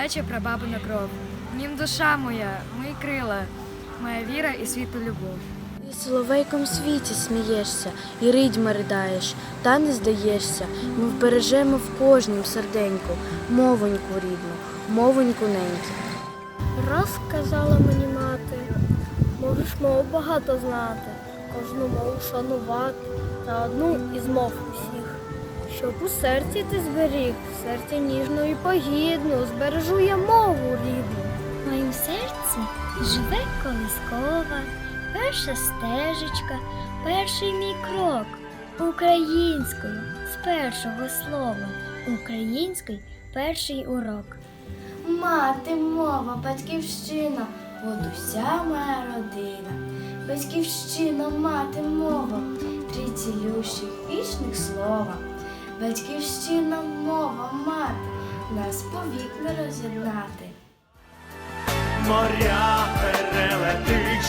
гаряча прабабина кров. В нім душа моя, мої крила, моя віра і світла любов. Ти соловейком світі смієшся, і ридьма ридаєш, та не здаєшся. Ми вбережемо в кожнім серденьку мовоньку рідну, мовоньку неньку. Раз казала мені мати, можеш мов багато знати, кожну мову шанувати та одну із мов усіх. Щоб у серці ти зберіг, в серці ніжну і погідну, збережу я мову рідну. В моїм серці живе колискова, перша стежечка, перший мій крок українською з першого слова, український перший урок. Мати мова, батьківщина, от уся моя родина. Батьківщина, мати мова, три цілющих вічних слова. Батьківщина, мова, мати, нас повік не роз'єднати. моря перелетить